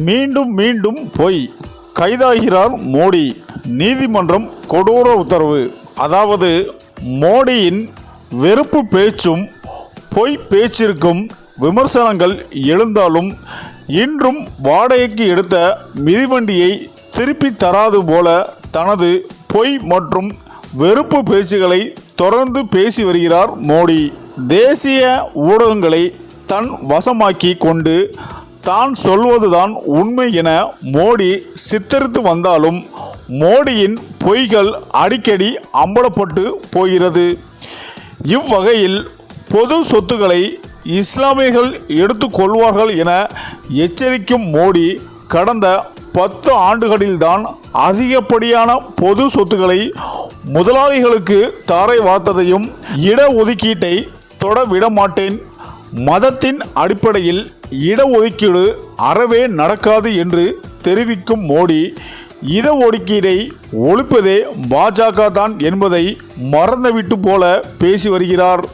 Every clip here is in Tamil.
மீண்டும் மீண்டும் பொய் கைதாகிறார் மோடி. நீதிமன்றம் கொடூர உத்தரவு. அதாவது மோடியின் வெறுப்பு பேச்சும் பொய் பேச்சிற்கும் விமர்சனங்கள் எழுந்தாலும் இன்றும் வாடகைக்கு எடுத்த மிதிவண்டியை திருப்பி தராது போல தனது பொய் மற்றும் வெறுப்பு பேச்சுகளை தொடர்ந்து பேசி வருகிறார் மோடி. தேசிய ஊடகங்களை தன் வசமாக்கி கொண்டு தான் சொல்வதுதான் உண்மை என மோடி சித்தரித்து வந்தாலும் மோடியின் பொய்கள் அடிக்கடி அம்பலப்பட்டு போகிறது. இவ்வகையில் பொது சொத்துக்களை இஸ்லாமியர்கள் எடுத்துக்கொள்வார்கள் என எச்சரிக்கும் மோடி கடந்த பத்து ஆண்டுகளில்தான் அதிகப்படியான பொது சொத்துக்களை முதலாளிகளுக்கு தாரை வார்த்ததையும் இடஒதுக்கீட்டை தொட விடமாட்டேன். மதத்தின் அடிப்படையில் இடஒதுக்கீடு அறவே நடக்காது என்று தெரிவிக்கும் மோடி இடஒதுக்கீடை ஒழிப்பதே பாஜக தான் என்பதை மறந்துவிட்டு போல பேசி வருகிறார்.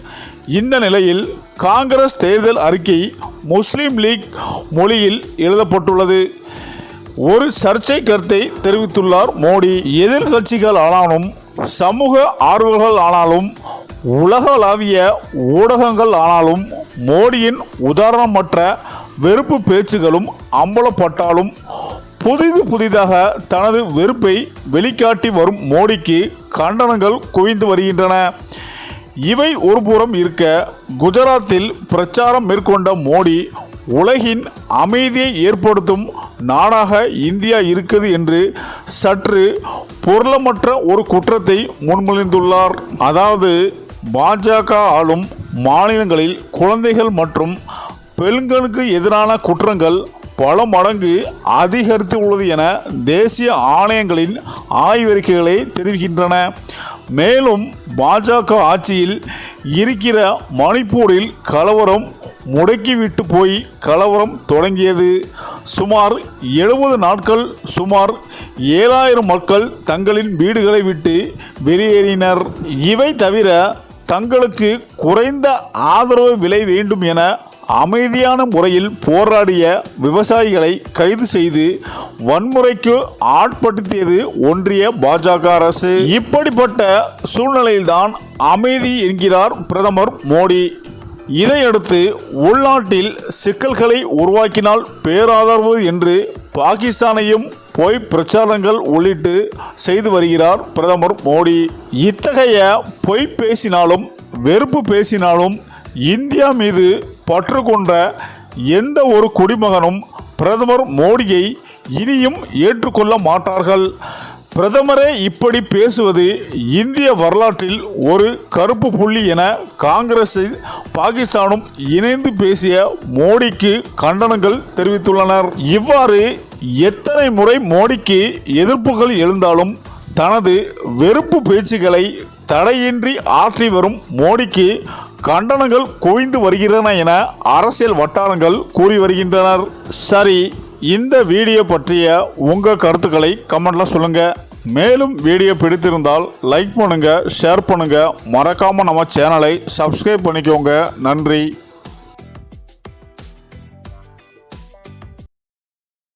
இந்த நிலையில் காங்கிரஸ் தேர்தல் அறிக்கை முஸ்லீம் லீக் மொழியில் எழுதப்பட்டுள்ளது. ஒரு சர்ச்சை கருத்தை தெரிவித்துள்ளார் மோடி. எதிர்கட்சிகள் ஆனாலும் சமூக ஆர்வலர்கள் ஆனாலும் உலகளாவிய ஊடகங்கள் ஆனாலும் மோடியின் உதாரணமற்ற வெறுப்பு பேச்சுகளும் அம்பலப்பட்டாலும் புதிது புதிதாக தனது வெறுப்பை வெளிக்காட்டி வரும் மோடிக்கு கண்டனங்கள் குவிந்து வருகின்றன. இவை ஒருபுறம் இருக்க குஜராத்தில் பிரச்சாரம் மேற்கொண்ட மோடி உலகின் அமைதியை ஏற்படுத்தும் நாடாக இந்தியா இருக்குது என்று சற்று பொருளமற்ற ஒரு குற்றத்தை முன்மொழிந்துள்ளார். அதாவது பாஜக ஆளும் மாநிலங்களில் குழந்தைகள் மற்றும் பெண்களுக்கு எதிரான குற்றங்கள் பல மடங்கு அதிகரித்து உள்ளது என தேசிய ஆணையங்களின் ஆய்வறிக்கைகளை தெரிவிக்கின்றன. மேலும் பாஜக ஆட்சியில் இருக்கிற மணிப்பூரில் கலவரம் முடக்கிவிட்டு போய் கலவரம் தொடங்கியது. சுமார் எழுபது நாட்கள் சுமார் ஏழாயிரம் மக்கள் தங்களின் வீடுகளை விட்டு வெளியேறினர். இவை தவிர தங்களுக்கு குறைந்த ஆதரவு விலை வேண்டும் என அமைதியான முறையில் போராடிய விவசாயிகளை கைது செய்து வன்முறைக்கு ஆட்படுத்தியது ஒன்றிய பாஜக அரசு. இப்படிப்பட்ட சூழ்நிலையில்தான் அமைதி என்கிறார் பிரதமர் மோடி. இதையடுத்து உள்நாட்டில் சிக்கல்களை உருவாக்கினால் பேராதரவு என்று பாகிஸ்தானையும் பொய் பிரச்சாரங்கள் உள்ளிட்டு செய்து வருகிறார் பிரதமர் மோடி. இத்தகைய பொய் பேசினாலும் வெறுப்பு பேசினாலும் இந்தியா மீது பற்று கொண்ட எந்த ஒரு குடிமகனும் பிரதமர் மோடியை இனியும் ஏற்றுக்கொள்ள மாட்டார்கள். பிரதமரே இப்படி பேசுவது இந்திய வரலாற்றில் ஒரு கருப்பு புள்ளி என காங்கிரஸை பாகிஸ்தானும் இணைந்து பேசிய மோடிக்கு கண்டனங்கள் தெரிவித்துள்ளனர். இவ்வாறு எத்தனை முறை மோடிக்கு எதிர்ப்புகள் எழுந்தாலும் தனது வெறுப்பு பேச்சுகளை தடையின்றி ஆற்றி வரும் மோடிக்கு கண்டனங்கள் குவிந்து வருகின்றன என அரசியல் வட்டாரங்கள் கூறி வருகின்றனர். சரி இந்த வீடியோ பற்றிய உங்கள் கருத்துக்களை கமெண்டில் சொல்லுங்கள் மேலும் வீடியோ பிடித்திருந்தால் லைக் பண்ணுங்கள் ஷேர் பண்ணுங்கள் மறக்காமல் நம்ம சேனலை சப்ஸ்கிரைப் பண்ணிக்கோங்க. நன்றி.